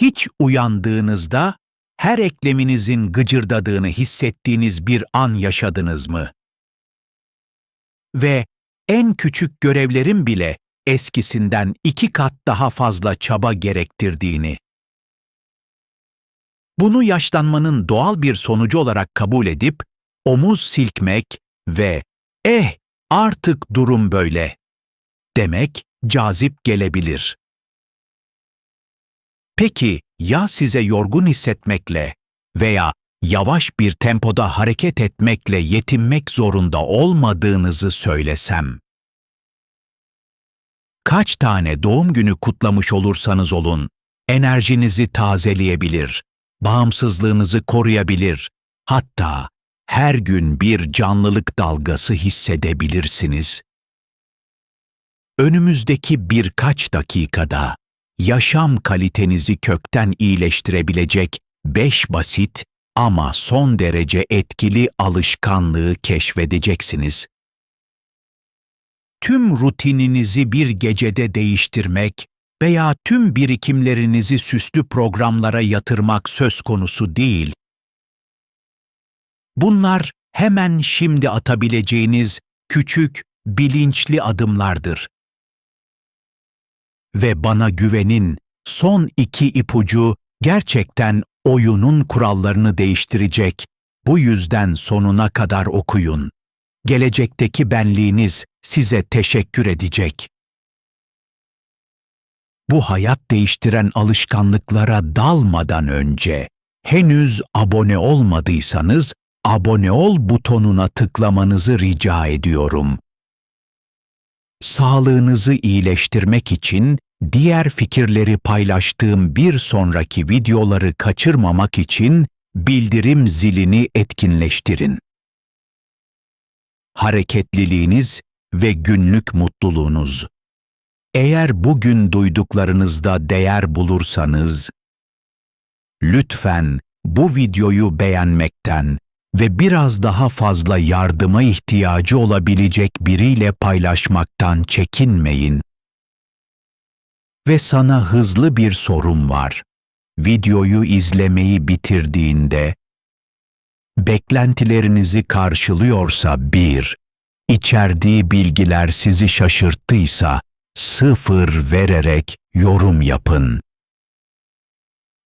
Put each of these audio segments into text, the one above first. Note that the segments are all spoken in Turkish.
Hiç uyandığınızda her ekleminizin gıcırdadığını hissettiğiniz bir an yaşadınız mı? Ve en küçük görevlerin bile eskisinden iki kat daha fazla çaba gerektirdiğini. Bunu yaşlanmanın doğal bir sonucu olarak kabul edip omuz silkmek ve eh artık durum böyle demek cazip gelebilir. Peki ya size yorgun hissetmekle veya yavaş bir tempoda hareket etmekle yetinmek zorunda olmadığınızı söylesem? Kaç tane doğum günü kutlamış olursanız olun, enerjinizi tazeleyebilir, bağımsızlığınızı koruyabilir, hatta her gün bir canlılık dalgası hissedebilirsiniz. Önümüzdeki birkaç dakikada yaşam kalitenizi kökten iyileştirebilecek beş basit ama son derece etkili alışkanlığı keşfedeceksiniz. Tüm rutininizi bir gecede değiştirmek veya tüm birikimlerinizi süslü programlara yatırmak söz konusu değil. Bunlar hemen şimdi atabileceğiniz küçük, bilinçli adımlardır. Ve bana güvenin, son iki ipucu gerçekten oyunun kurallarını değiştirecek. Bu yüzden sonuna kadar okuyun. Gelecekteki benliğiniz size teşekkür edecek. Bu hayat değiştiren alışkanlıklara dalmadan önce henüz abone olmadıysanız abone ol butonuna tıklamanızı rica ediyorum. Sağlığınızı iyileştirmek için diğer fikirleri paylaştığım bir sonraki videoları kaçırmamak için bildirim zilini etkinleştirin. Hareketliliğiniz ve günlük mutluluğunuz. Eğer bugün duyduklarınızda değer bulursanız, lütfen bu videoyu beğenmekten ve biraz daha fazla yardıma ihtiyacı olabilecek biriyle paylaşmaktan çekinmeyin. Ve sana hızlı bir sorum var. Videoyu izlemeyi bitirdiğinde beklentilerinizi karşılıyorsa bir, içerdiği bilgiler sizi şaşırttıysa sıfır vererek yorum yapın.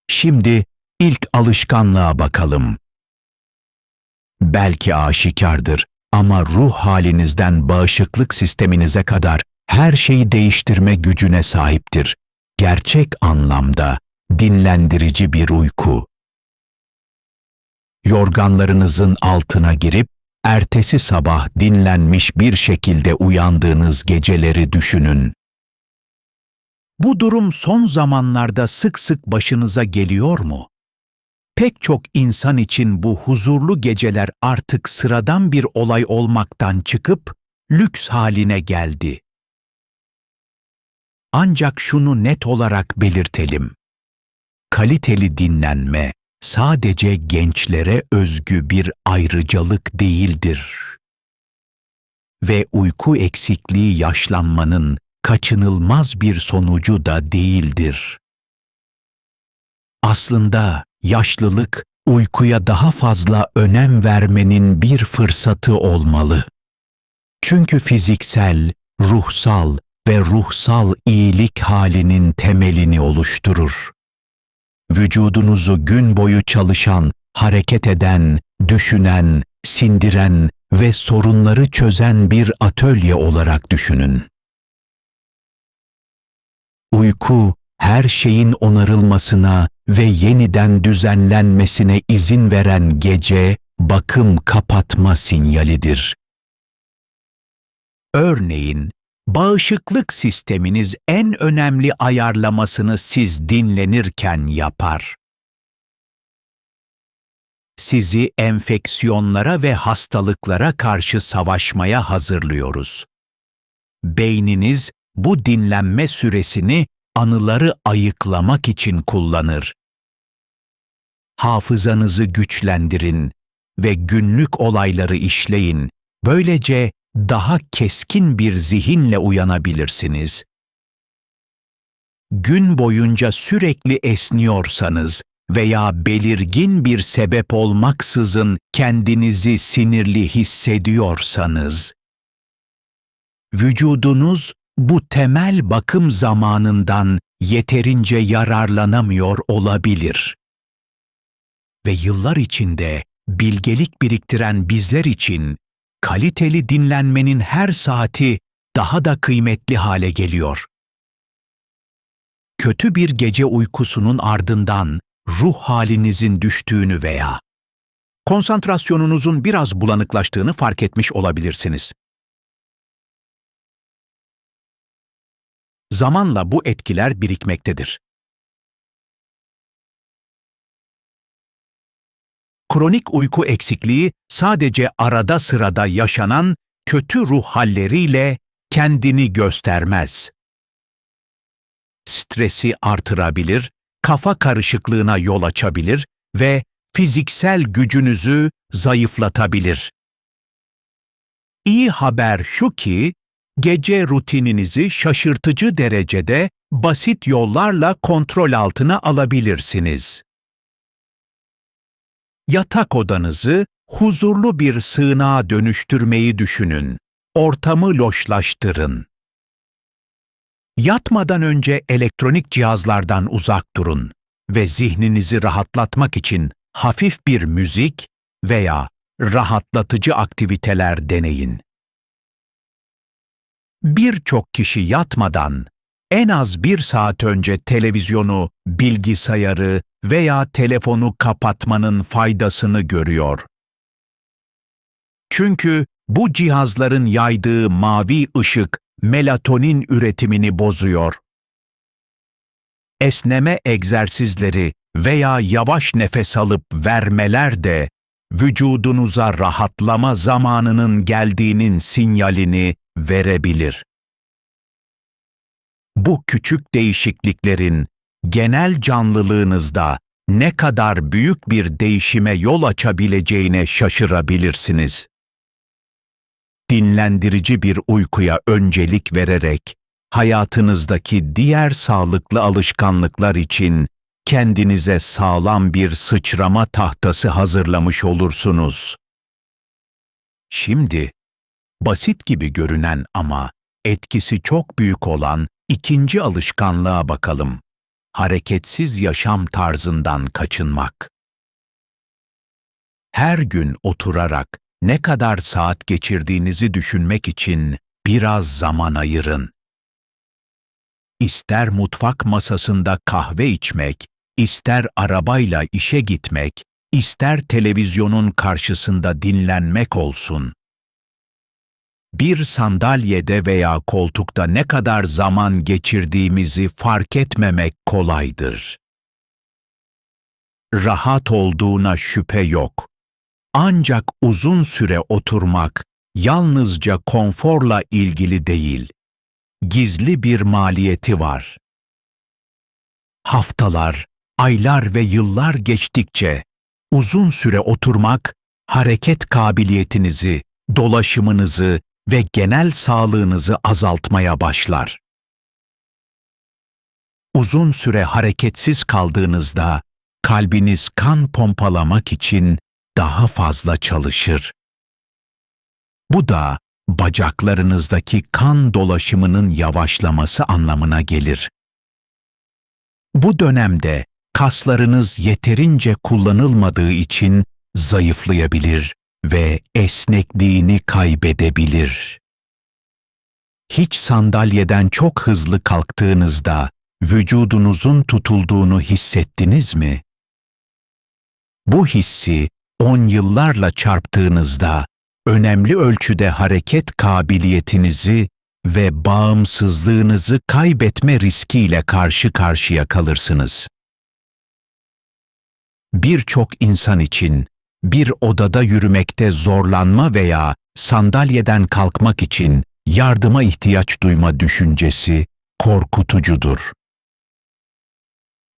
Şimdi ilk alışkanlığa bakalım. Belki aşikardır ama ruh halinizden bağışıklık sisteminize kadar her şeyi değiştirme gücüne sahiptir. Gerçek anlamda dinlendirici bir uyku. Yorganlarınızın altına girip ertesi sabah dinlenmiş bir şekilde uyandığınız geceleri düşünün. Bu durum son zamanlarda sık sık başınıza geliyor mu? Pek çok insan için bu huzurlu geceler artık sıradan bir olay olmaktan çıkıp lüks haline geldi. Ancak şunu net olarak belirtelim. Kaliteli dinlenme sadece gençlere özgü bir ayrıcalık değildir. Ve uyku eksikliği yaşlanmanın kaçınılmaz bir sonucu da değildir. Aslında yaşlılık uykuya daha fazla önem vermenin bir fırsatı olmalı. Çünkü fiziksel, ruhsal ve ruhsal iyilik halinin temelini oluşturur. Vücudunuzu gün boyu çalışan, hareket eden, düşünen, sindiren ve sorunları çözen bir atölye olarak düşünün. Uyku, her şeyin onarılmasına ve yeniden düzenlenmesine izin veren gece, bakım kapatma sinyalidir. Örneğin, bağışıklık sisteminiz en önemli ayarlamasını siz dinlenirken yapar. Sizi enfeksiyonlara ve hastalıklara karşı savaşmaya hazırlıyoruz. Beyniniz bu dinlenme süresini anıları ayıklamak için kullanır. Hafızanızı güçlendirin ve günlük olayları işleyin. Böylece daha keskin bir zihinle uyanabilirsiniz. gün boyunca sürekli esniyorsanız veya belirgin bir sebep olmaksızın kendinizi sinirli hissediyorsanız, vücudunuz bu temel bakım zamanından yeterince yararlanamıyor olabilir. Ve yıllar içinde bilgelik biriktiren bizler için kaliteli dinlenmenin her saati daha da kıymetli hale geliyor. Kötü bir gece uykusunun ardından ruh halinizin düştüğünü veya konsantrasyonunuzun biraz bulanıklaştığını fark etmiş olabilirsiniz. Zamanla bu etkiler birikmektedir. Kronik uyku eksikliği sadece arada sırada yaşanan kötü ruh halleriyle kendini göstermez. Stresi artırabilir, kafa karışıklığına yol açabilir ve fiziksel gücünüzü zayıflatabilir. İyi haber şu ki, gece rutininizi şaşırtıcı derecede basit yollarla kontrol altına alabilirsiniz. Yatak odanızı huzurlu bir sığınağa dönüştürmeyi düşünün. Ortamı loşlaştırın. Yatmadan önce elektronik cihazlardan uzak durun ve zihninizi rahatlatmak için hafif bir müzik veya rahatlatıcı aktiviteler deneyin. Birçok kişi yatmadan en az bir saat önce televizyonu, bilgisayarı veya telefonu kapatmanın faydasını görüyor. Çünkü bu cihazların yaydığı mavi ışık melatonin üretimini bozuyor. Esneme egzersizleri veya yavaş nefes alıp vermeler de vücudunuza rahatlama zamanının geldiğinin sinyalini verebilir. Bu küçük değişikliklerin genel canlılığınızda ne kadar büyük bir değişime yol açabileceğine şaşırabilirsiniz. Dinlendirici bir uykuya öncelik vererek hayatınızdaki diğer sağlıklı alışkanlıklar için kendinize sağlam bir sıçrama tahtası hazırlamış olursunuz. Şimdi basit gibi görünen ama etkisi çok büyük olan ikinci alışkanlığa bakalım. Hareketsiz yaşam tarzından kaçınmak. Her gün oturarak ne kadar saat geçirdiğinizi düşünmek için biraz zaman ayırın. İster mutfak masasında kahve içmek, ister arabayla işe gitmek, ister televizyonun karşısında dinlenmek olsun. Bir sandalyede veya koltukta ne kadar zaman geçirdiğimizi fark etmemek kolaydır. Rahat olduğuna şüphe yok. Ancak uzun süre oturmak yalnızca konforla ilgili değil. Gizli bir maliyeti var. Haftalar, aylar ve yıllar geçtikçe uzun süre oturmak hareket kabiliyetinizi, dolaşımınızı ve genel sağlığınızı azaltmaya başlar. Uzun süre hareketsiz kaldığınızda kalbiniz kan pompalamak için daha fazla çalışır. Bu da bacaklarınızdaki kan dolaşımının yavaşlaması anlamına gelir. Bu dönemde kaslarınız yeterince kullanılmadığı için zayıflayabilir ve esnekliğini kaybedebilir. Hiç sandalyeden çok hızlı kalktığınızda vücudunuzun tutulduğunu hissettiniz mi? Bu hissi on yıllarla çarptığınızda önemli ölçüde hareket kabiliyetinizi ve bağımsızlığınızı kaybetme riskiyle karşı karşıya kalırsınız. Birçok insan için bir odada yürümekte zorlanma veya sandalyeden kalkmak için yardıma ihtiyaç duyma düşüncesi korkutucudur.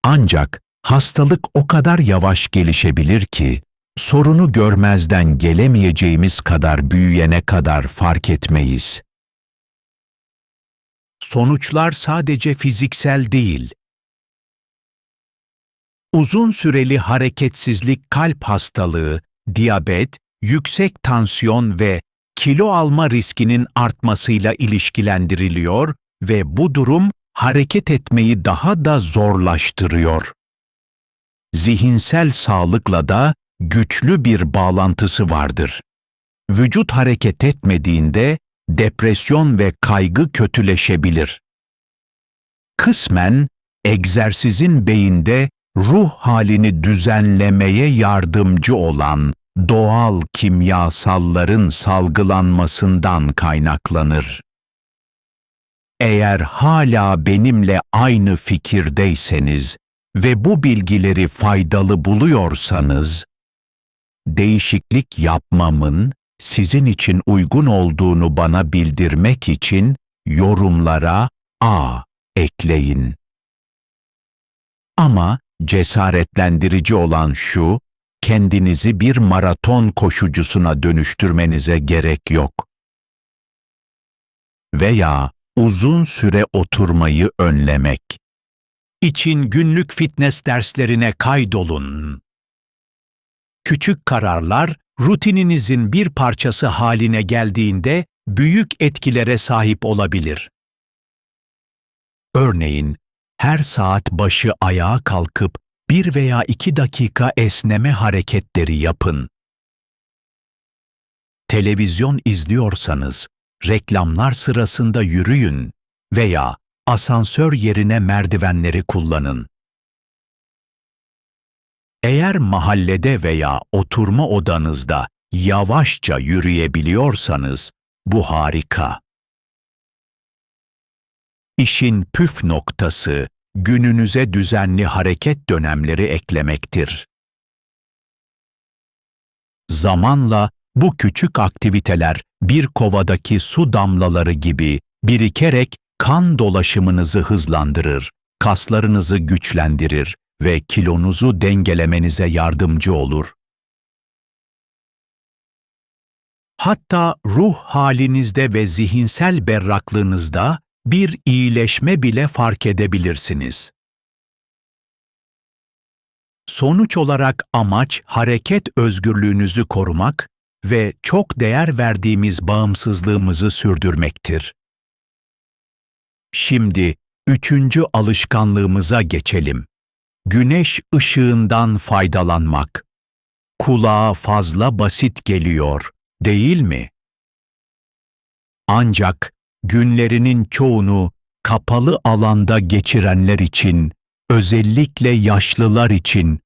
Ancak hastalık o kadar yavaş gelişebilir ki sorunu görmezden gelemeyeceğimiz kadar büyüyene kadar fark etmeyiz. sonuçlar sadece fiziksel değil. Uzun süreli hareketsizlik kalp hastalığı, diyabet, yüksek tansiyon ve kilo alma riskinin artmasıyla ilişkilendiriliyor ve bu durum hareket etmeyi daha da zorlaştırıyor. Zihinsel sağlıkla da güçlü bir bağlantısı vardır. Vücut hareket etmediğinde depresyon ve kaygı kötüleşebilir. Kısmen egzersizin beyinde ruh halini düzenlemeye yardımcı olan doğal kimyasalların salgılanmasından kaynaklanır. Eğer hala benimle aynı fikirdeyseniz ve bu bilgileri faydalı buluyorsanız, değişiklik yapmamın sizin için uygun olduğunu bana bildirmek için yorumlara A ekleyin. Ama cesaretlendirici olan şu, kendinizi bir maraton koşucusuna dönüştürmenize gerek yok. Veya uzun süre oturmayı önlemek. İçin günlük fitness derslerine kaydolun. Küçük kararlar rutininizin bir parçası haline geldiğinde büyük etkilere sahip olabilir. Örneğin, her saat başı ayağa kalkıp bir veya iki dakika esneme hareketleri yapın. Televizyon izliyorsanız, reklamlar sırasında yürüyün veya asansör yerine merdivenleri kullanın. Eğer mahallede veya oturma odanızda yavaşça yürüyebiliyorsanız bu harika. İşin püf noktası gününüze düzenli hareket dönemleri eklemektir. Zamanla bu küçük aktiviteler bir kovadaki su damlaları gibi birikerek kan dolaşımınızı hızlandırır, kaslarınızı güçlendirir ve kilonuzu dengelemenize yardımcı olur. Hatta ruh halinizde ve zihinsel berraklığınızda bir iyileşme bile fark edebilirsiniz. Sonuç olarak amaç hareket özgürlüğünüzü korumak ve çok değer verdiğimiz bağımsızlığımızı sürdürmektir. Şimdi üçüncü alışkanlığımıza geçelim. Güneş ışığından faydalanmak. Kulağa fazla basit geliyor, değil mi? Ancak günlerinin çoğunu kapalı alanda geçirenler için, özellikle yaşlılar için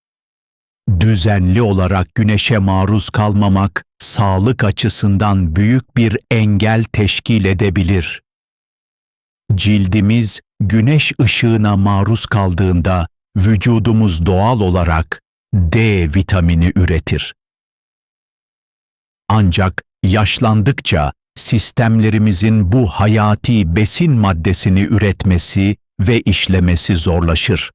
düzenli olarak güneşe maruz kalmamak sağlık açısından büyük bir engel teşkil edebilir. Cildimiz güneş ışığına maruz kaldığında vücudumuz doğal olarak D vitamini üretir. Ancak yaşlandıkça sistemlerimizin bu hayati besin maddesini üretmesi ve işlemesi zorlaşır.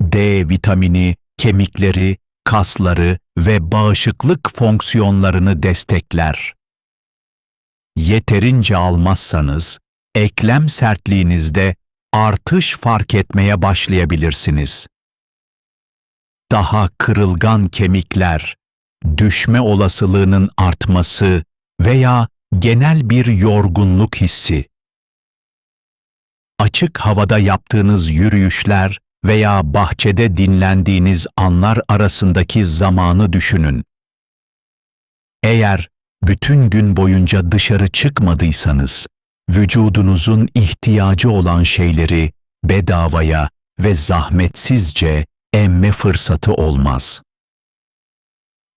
D vitamini kemikleri, kasları ve bağışıklık fonksiyonlarını destekler. Yeterince almazsanız, eklem sertliğinizde artış fark etmeye başlayabilirsiniz. Daha kırılgan kemikler, düşme olasılığının artması veya genel bir yorgunluk hissi. Açık havada yaptığınız yürüyüşler veya bahçede dinlendiğiniz anlar arasındaki zamanı düşünün. Eğer bütün gün boyunca dışarı çıkmadıysanız, vücudunuzun ihtiyacı olan şeyleri bedavaya ve zahmetsizce emme fırsatı olmaz.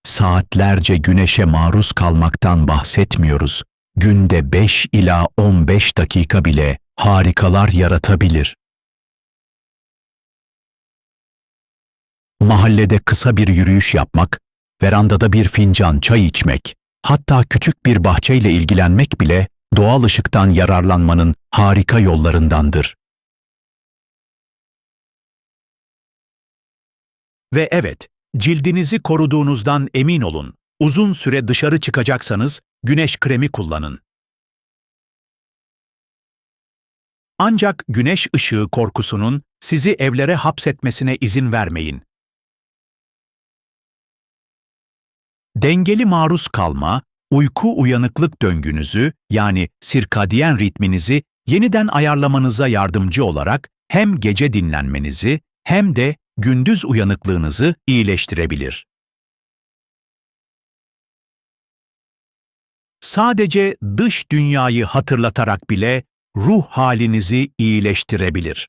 Saatlerce güneşe maruz kalmaktan bahsetmiyoruz. Günde 5 ila 15 dakika bile harikalar yaratabilir. Mahallede kısa bir yürüyüş yapmak, verandada bir fincan çay içmek, hatta küçük bir bahçeyle ilgilenmek bile doğal ışıktan yararlanmanın harika yollarındandır. Ve evet, cildinizi koruduğunuzdan emin olun. Uzun süre dışarı çıkacaksanız güneş kremi kullanın. Ancak güneş ışığı korkusunun sizi evlere hapsetmesine izin vermeyin. Dengeli maruz kalma, uyku uyanıklık döngünüzü yani sirkadiyen ritminizi yeniden ayarlamanıza yardımcı olarak hem gece dinlenmenizi hem de gündüz uyanıklığınızı iyileştirebilir. Sadece dış dünyayı hatırlatarak bile ruh halinizi iyileştirebilir.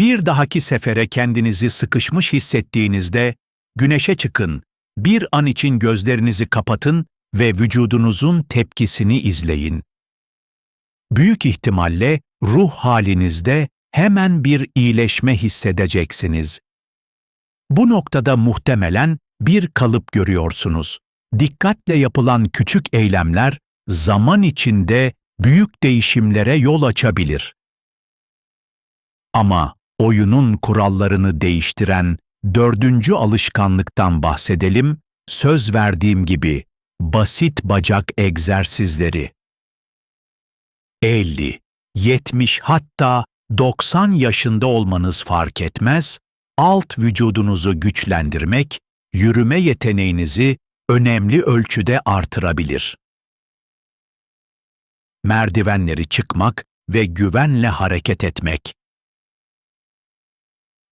Bir dahaki sefere kendinizi sıkışmış hissettiğinizde güneşe çıkın, bir an için gözlerinizi kapatın ve vücudunuzun tepkisini izleyin. Büyük ihtimalle ruh halinizde hemen bir iyileşme hissedeceksiniz. Bu noktada muhtemelen bir kalıp görüyorsunuz. Dikkatle yapılan küçük eylemler zaman içinde büyük değişimlere yol açabilir. Ama oyunun kurallarını değiştiren dördüncü alışkanlıktan bahsedelim, söz verdiğim gibi basit bacak egzersizleri. 50, 70 hatta 90 yaşında olmanız fark etmez, alt vücudunuzu güçlendirmek, yürüme yeteneğinizi önemli ölçüde artırabilir. Merdivenleri çıkmak ve güvenle hareket etmek.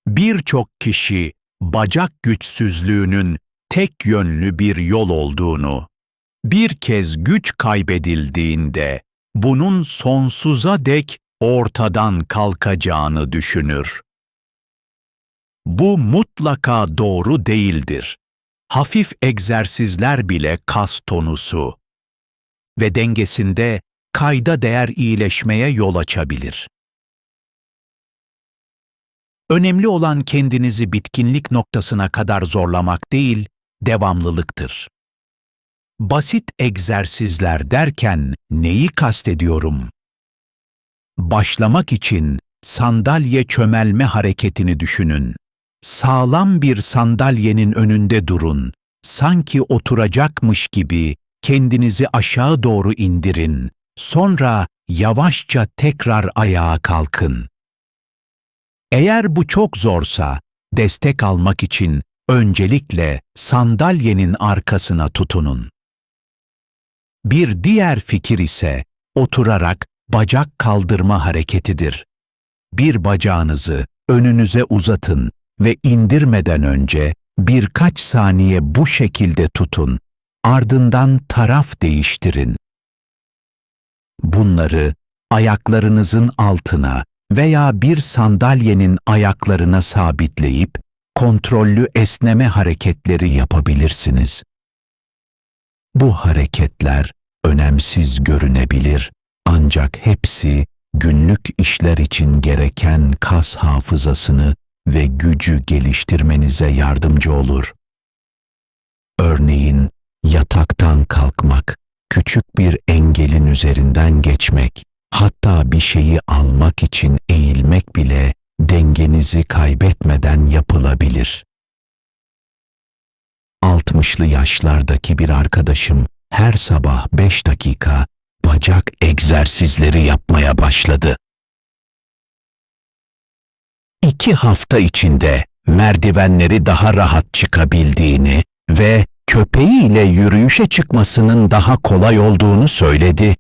Birçok kişi bacak güçsüzlüğünün tek yönlü bir yol olduğunu, bir kez güç kaybedildiğinde bunun sonsuza dek ortadan kalkacağını düşünür. Bu mutlaka doğru değildir. Hafif egzersizler bile kas tonusu ve dengesinde kayda değer iyileşmeye yol açabilir. Önemli olan kendinizi bitkinlik noktasına kadar zorlamak değil, devamlılıktır. Basit egzersizler derken neyi kastediyorum? Başlamak için sandalye çömelme hareketini düşünün. Sağlam bir sandalyenin önünde durun. Sanki oturacakmış gibi kendinizi aşağı doğru indirin. Sonra yavaşça tekrar ayağa kalkın. Eğer bu çok zorsa, destek almak için öncelikle sandalyenin arkasına tutunun. Bir diğer fikir ise oturarak bacak kaldırma hareketidir. Bir bacağınızı önünüze uzatın ve indirmeden önce birkaç saniye bu şekilde tutun. Ardından taraf değiştirin. Bunları ayaklarınızın altına veya bir sandalyenin ayaklarına sabitleyip kontrollü esneme hareketleri yapabilirsiniz. Bu hareketler önemsiz görünebilir ancak hepsi günlük işler için gereken kas hafızasını ve gücü geliştirmenize yardımcı olur. Örneğin yataktan kalkmak, küçük bir engelin üzerinden geçmek, hatta bir şeyi almak için eğilmek bile dengenizi kaybetmeden yapılabilir. 60'lı yaşlardaki bir arkadaşım her sabah 5 dakika bacak egzersizleri yapmaya başladı. İki hafta içinde merdivenleri daha rahat çıkabildiğini ve köpeğiyle yürüyüşe çıkmasının daha kolay olduğunu söyledi.